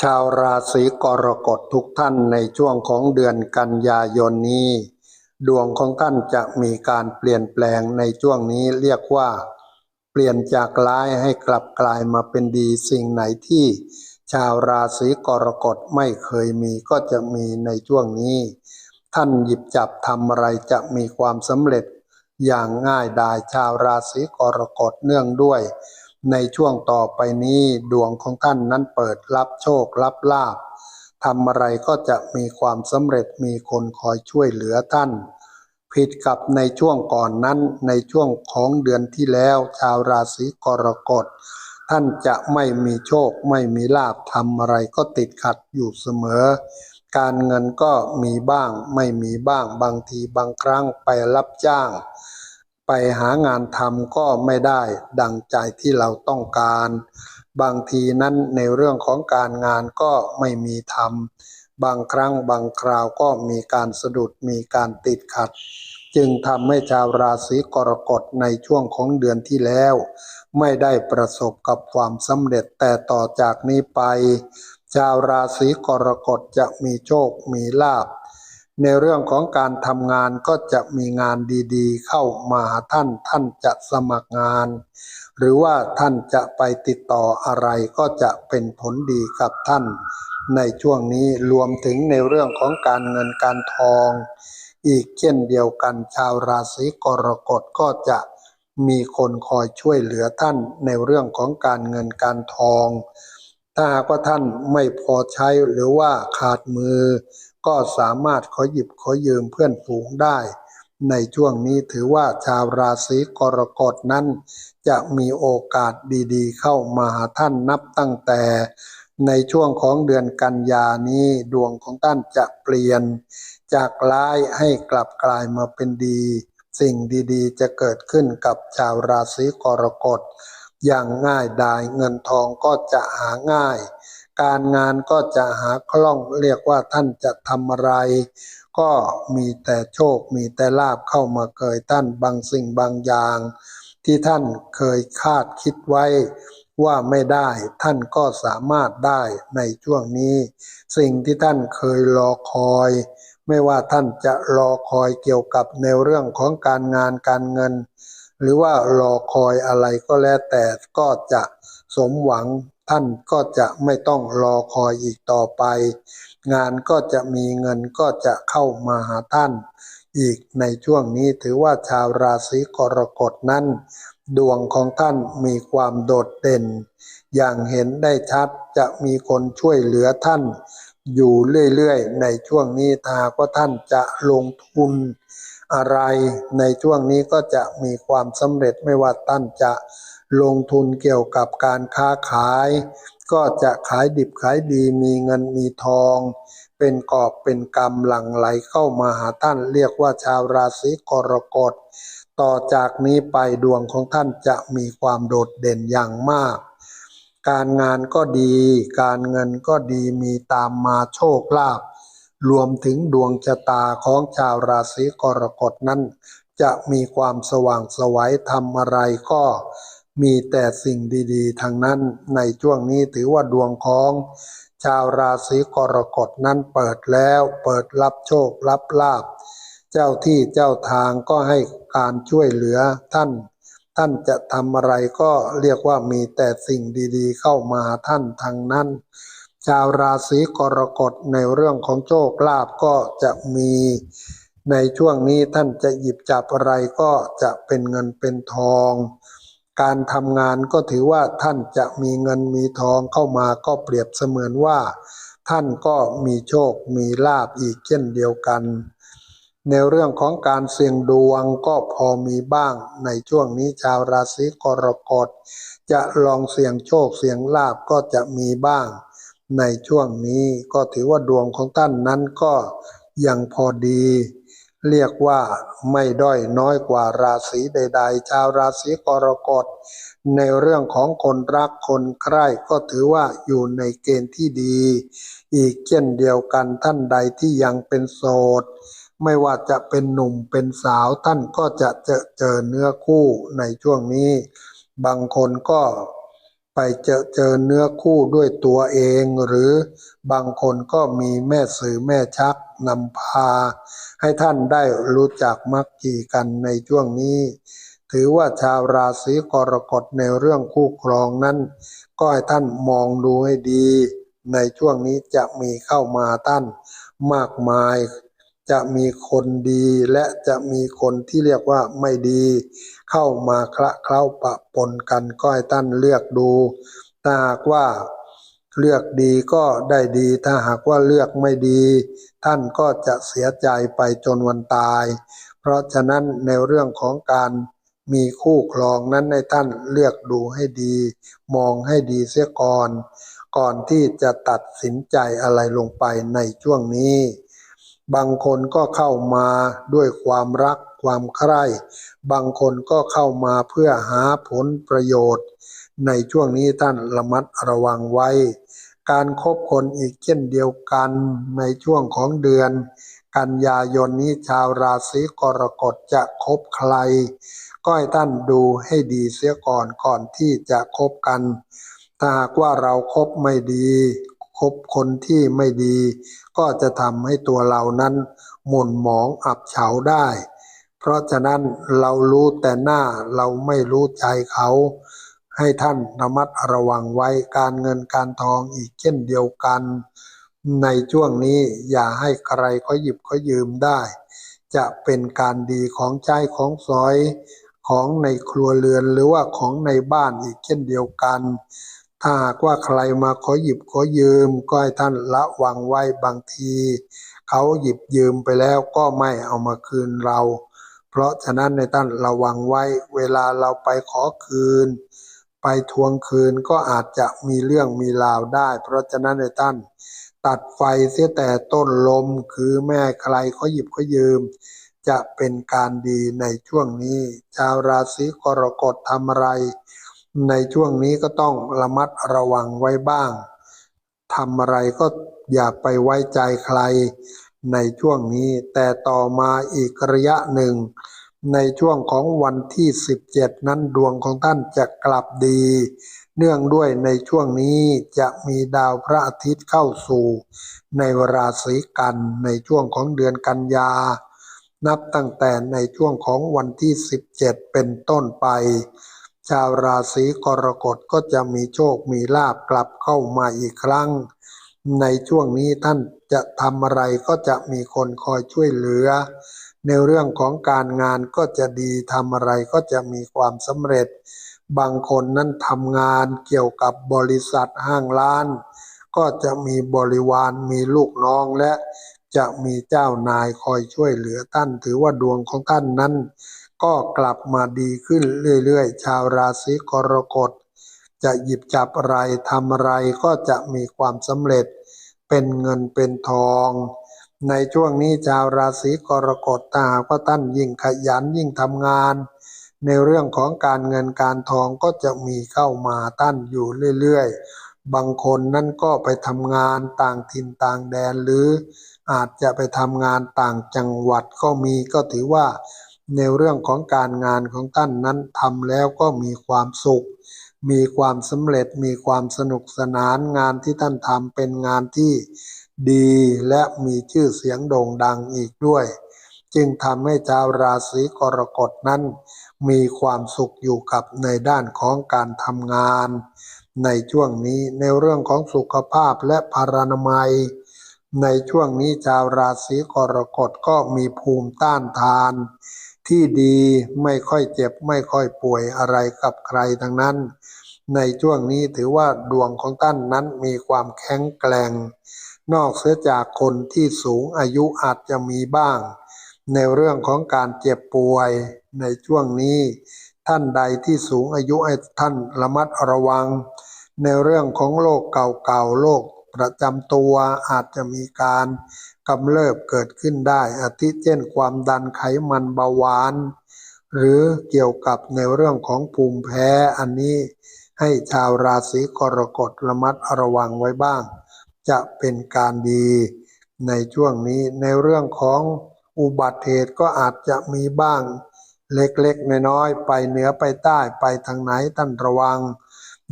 ชาวราศีกรกฎทุกท่านในช่วงของเดือนกันยายนนี้ ดวงของท่านจะมีการเปลี่ยนแปลงในช่วงนี้เรียกว่า เปลี่ยนจากร้ายให้กลับกลายมาเป็นดีสิ่งไหนที่ ชาวราศีกรกฎไม่เคยมีก็จะมีในช่วงนี้ ท่านหยิบจับทำอะไรจะมีความสำเร็จอย่างง่ายดายชาวราศีกรกฎเนื่องด้วย ในช่วงต่อไปนี้ดวงของท่านนั้นเปิดรับโชครับลาภทำอะไรก็จะมีความสำเร็จมีคนคอยช่วยเหลือท่าน ผิดกับในช่วงก่อนนั้นในช่วงของเดือนที่แล้ว ชาวราศีกรกฎท่านจะไม่มีโชคไม่มีลาภทำอะไรก็ติดขัดอยู่เสมอ การเงินก็มีบ้างไม่มีบ้างบางทีบางครั้งไปรับจ้าง ไปหางานทำก็ไม่ได้ดังใจที่เราต้องการ บางทีนั้นในเรื่องของการงานก็ไม่มีทำบางครั้งบางคราวก็มีการสะดุดมีการติดขัด จึงทำให้ชาวราศีกรกฎในช่วงของเดือนที่แล้ว ไม่ได้ประสบกับความสำเร็จแต่ต่อจากนี้ไป ชาวราศีกรกฎจะมีโชคมีลาภ ในเรื่องของการทำงานก็จะมีงานดีๆ เข้ามาท่านท่านจะสมัครงาน หรือว่าท่านจะไปติดต่ออะไรก็จะเป็นผลดีกับท่าน ในช่วงนี้รวมถึงในเรื่องของการเงินการทอง อีกเช่นเดียวกันชาวราศีกรกฎก็จะมีคนคอยช่วยเหลือท่านในเรื่องของการเงินการทอง ถ้าหากว่าท่านไม่พอใช้หรือว่าขาดมือ ก็สามารถขอหยิบขอยืมเพื่อนฝูงได้ ในช่วงนี้ถือว่าชาวราศีกรกฎนั้น จะมีโอกาสดีๆ เข้ามาหาท่านนับตั้งแต่ ในช่วงของเดือนกันยานี้ดวงของท่านจะเปลี่ยน จากร้ายให้กลับกลายมาเป็นดี สิ่งดีๆ จะเกิดขึ้นกับชาวราศีกรกฎอย่างง่ายดายเงินทองก็จะหาง่าย การงานก็จะหาคล่องเรียกว่าท่านจะทำอะไร ก็มีแต่โชคมีแต่ลาบเข้ามาเกยท่านบางสิ่งบางอย่าง ที่ท่านเคยคาดคิดไว้ว่าไม่ได้ท่านก็สามารถได้ในช่วงนี้ สิ่งที่ท่านเคยรอคอย ไม่ว่าท่านจะรอคอยเกี่ยวกับในเรื่องของการงานการเงิน หรือว่ารอคอยอะไรก็แล้วแต่ก็จะสมหวัง ท่านก็จะไม่ต้องรอคอยอีกต่อไป งานก็จะมีเงินก็จะเข้ามาหาท่าน อีกในช่วงนี้ถือว่าชาวราศีกรกฎนั้น ดวงของท่านมีความโดดเด่น อย่างเห็นได้ชัดจะมีคนช่วยเหลือท่าน อยู่เรื่อยๆ ในช่วงนี้ถ้ากว่าท่านจะลงทุนอะไรในช่วงนี้ก็จะมีความสำเร็จไม่ว่าท่านจะ ลงทุนเกี่ยวกับการค้าขาย ก็จะขายดิบขายดีมีเงินมีทอง เป็นกอบเป็นกำหลั่งไหลเข้ามาหาท่านเรียกว่าชาวราศีกรกฎ ต่อจากนี้ไปดวงของท่านจะมีความโดดเด่นอย่างมาก การงานก็ดี การเงินก็ดีมีตามมาโชคลาภรวมถึงดวงชะตาของชาวราศีกรกฎนั้น จะมีความสว่างสวัยทำอะไรก็ มีแต่สิ่งดีๆทางนั้น ในช่วงนี้ถือว่าดวงของชาวราศีกรกฎนั้นเปิดแล้วเปิดรับโชครับลาภเจ้าที่เจ้าทางก็ให้การช่วยเหลือท่าน ท่านจะทำอะไรก็เรียกว่ามีแต่สิ่งดีๆ เข้ามาท่านทางนั้น ชาวราศีกรกฎในเรื่องของโชคลาภก็จะมีในช่วงนี้ท่านจะหยิบจับอะไรก็จะเป็นเงินเป็นทอง การทำงานก็ถือว่าท่านจะมีเงินมีทองเข้ามาก็เปรียบเสมือนว่า ท่านก็มีโชคมีลาภอีกเช่นเดียวกัน ในเรื่องของการเสี่ยงดวงก็พอมีบ้างในช่วงนี้ชาวราศีกรกฎจะลองเสี่ยงโชคเสี่ยงลาภก็จะมีบ้าง ในช่วงนี้ก็ถือว่าดวงของท่านนั้นก็ยังพอดี เรียกว่าไม่ด้อยน้อยกว่าราศีใด ๆ ชาวราศีกรกฎในเรื่องของคนรักคนใคร่ก็ถือว่าอยู่ในเกณฑ์ที่ดี อีกเช่นเดียวกันท่านใดที่ยังเป็นโสด ไม่ว่าจะเป็นหนุ่มเป็นสาวท่านก็จะเจอเจอเนื้อคู่ในช่วงนี้ บางคนก็ ไปเจอเจอเนื้อคู่ด้วยตัวเอง หรือบางคนก็มีแม่สื่อแม่ชักนำพา ให้ท่านได้รู้จักมักจีกันในช่วงนี้ ถือว่าชาวราศีกรกฎในเรื่องคู่ครองนั้น ก็ให้ท่านมองดูให้ดี ในช่วงนี้จะมีเข้ามาท่านมากมาย จะมีคนดีและจะมีคนที่เรียกว่าไม่ดี เข้ามาคละเคล้าปะปนกันก็ให้ท่านเลือกดูถ้าหากว่าเลือกดีก็ได้ดี ถ้าหากว่าเลือกไม่ดี ท่านก็จะเสียใจไปจนวันตาย เพราะฉะนั้นในเรื่องของการมีคู่ครองนั้นในท่านเลือกดูให้ดี มองให้ดีเสียก่อน ก่อนที่จะตัดสินใจอะไรลงไปในช่วงนี้ บางคนก็เข้ามาด้วยความรักความใคร่ บางคนก็เข้ามาเพื่อหาผลประโยชน์ ในช่วงนี้ท่านระมัดระวังไว้ การคบคนอีกเช่นเดียวกันในช่วงของเดือน กันยายนนี้ชาวราศีกรกฎจะคบใคร ก็ให้ท่านดูให้ดีเสียก่อนก่อนที่จะคบกัน ถ้าหากว่าเราครบไม่ดี คบคนที่ไม่ดี ก็จะทำให้ตัวเรานั้น หม่นหมองอับเฉาได้ เพราะฉะนั้นเรารู้แต่หน้าเราไม่รู้ใจเขา ให้ท่านระมัดระวังไว้การเงินการทองอีกเช่นเดียวกัน ในช่วงนี้อย่าให้ใครเขาหยิบเขายืมได้ จะเป็นการดีของใจของสอยของในครัวเรือนหรือว่าของในบ้านอีกเช่นเดียวกัน ถ้าหากว่าใครมาขอหยิบขอยืมก็ให้ท่านระวังไว้บางที เขาหยิบยืมไปแล้วก็ไม่เอามาคืนเรา เพราะฉะนั้นในท่านระวังไว้ เวลาเราไปขอคืน ไปทวงคืนก็อาจจะมีเรื่องมีราวได้ เพราะฉะนั้นในท่านตัดไฟเสียแต่ต้นลมคือแม่ใครเขาหยิบเขายืม จะเป็นการดีในช่วงนี้ ชาวราศีกรกฎทำอะไร ในช่วงนี้ก็ต้องระมัดระวังไว้บ้างทำอะไรก็อย่าไปไว้ใจใครในช่วงนี้ แต่ต่อมาอีกระยะหนึ่ง ในช่วงของวันที่ 17 นั้นดวงของท่านจะกลับดี เนื่องด้วยในช่วงนี้จะมีดาวพระอาทิตย์เข้าสู่ ในราศีกันในช่วงของเดือนกันยา นับตั้งแต่ในช่วงของวันที่ 17 เป็นต้นไป ชาวราศีกรกฎก็จะมีโชคมีลาบกลับเข้ามาอีกครั้ง ในช่วงนี้ท่านจะทำอะไรก็จะมีคนคอยช่วยเหลือ ในเรื่องของการงานก็จะดีทำอะไรก็จะมีความสำเร็จ บางคนนั้นทำงานเกี่ยวกับบริษัทห้างร้าน ก็จะมีบริวารมีลูกน้องและจะมีเจ้านายคอยช่วยเหลือท่าน ถือว่าดวงของท่านนั้น ก็กลับมาดีขึ้นเรื่อยๆ ชาวราศีกรกฎ จะหยิบจับอะไรทำอะไรก็จะมีความสำเร็จ เป็นเงินเป็นทอง ในช่วงนี้ชาวราศีกรกฎตาก็ท่านยิ่งขยันยิ่งทำงาน ในเรื่องของการเงินการทองก็จะมีเข้ามาท่านอยู่เรื่อยๆ บางคนนั่นก็ไปทำงานต่างถิ่นต่างแดนหรืออาจจะไปทำงานต่างจังหวัดก็มีก็ถือว่า ในเรื่องของการงานของท่านนั้นทำแล้วก็มีความสุข มีความสำเร็จมีความสนุกสนานงานที่ท่านทำเป็นงานที่ดีและมีชื่อเสียงโด่งดังอีกด้วย จึงทำให้ชาวราศีกรกฎนั้น มีความสุขอยู่กับในด้านของการทำงาน ในช่วงนี้ในเรื่องของสุขภาพและพารานามัย ในช่วงนี้ชาวราศีกรกฎก็มีภูมิต้านทาน ที่ดีไม่ค่อยเจ็บไม่ค่อยป่วยอะไรกับใครทั้งนั้น ในช่วงนี้ถือว่าดวงของท่านนั้นมีความแข็งแกร่ง นอกเสียจากคนที่สูงอายุอาจจะมีบ้าง ในเรื่องของการเจ็บป่วย ในช่วงนี้ท่านใดที่สูงอายุให้ท่านระมัดระวัง ในเรื่องของโรคเก่าๆโรค ประจำตัวอาจจะมีการกำเริบเกิดขึ้นได้ อาทิเช่นความดันไขมันเบาหวาน หรือเกี่ยวกับในเรื่องของภูมิแพ้อันนี้ให้ชาวราศีกรกฎระมัดระวังไว้บ้าง จะเป็นการดีในช่วงนี้ในเรื่องของอุบัติเหตุก็อาจจะมีบ้าง เล็กๆน้อยๆไปเหนือไปใต้ไปทางไหนท่านระวัง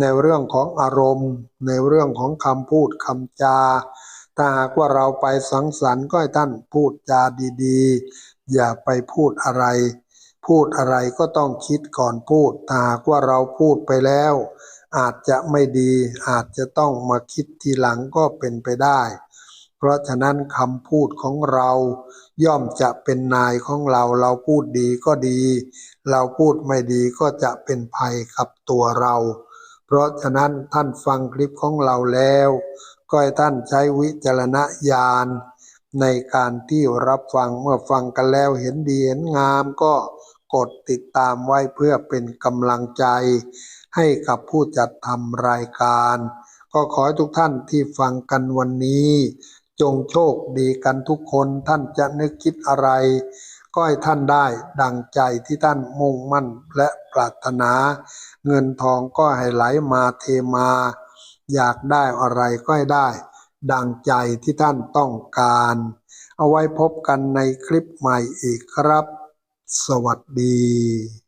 ในเรื่องของอารมณ์ ในเรื่องของคำพูดคำจา ถ้าหากว่าเราไปสังสรรค์ก็ให้ท่านพูดจาดีๆ อย่าไปพูดอะไร พูดอะไรก็ต้องคิดก่อนพูดถ้าหากว่าเราพูดไปแล้ว อาจจะไม่ดี อาจจะต้องมาคิดทีหลังก็เป็นไปได้ เพราะฉะนั้นคำพูดของเราย่อมจะเป็นนายของเรา เราพูดดีก็ดี เราพูดไม่ดีก็จะเป็นภัยกับตัวเรา เพราะฉะนั้นท่านฟังคลิปของเราแล้ว ก็ให้ท่านใช้วิจารณญาณในการที่รับฟังเมื่อฟังกันแล้วเห็นดีเห็นงามก็กดติดตามไว้เพื่อเป็นกำลังใจ ให้กับผู้จัดทำรายการ ก็ขอให้ทุกท่านที่ฟังกันวันนี้ จงโชคดีกันทุกคนท่านจะนึกคิดอะไร ก็ให้ท่านได้ดังใจที่ท่านมุ่งมั่นและปรารถนา เงินทองก็ให้ไหลมาเทมา อยากได้อะไรก็ให้ได้ ดังใจที่ท่านต้องการ เอาไว้พบกันในคลิปใหม่อีกครับ สวัสดี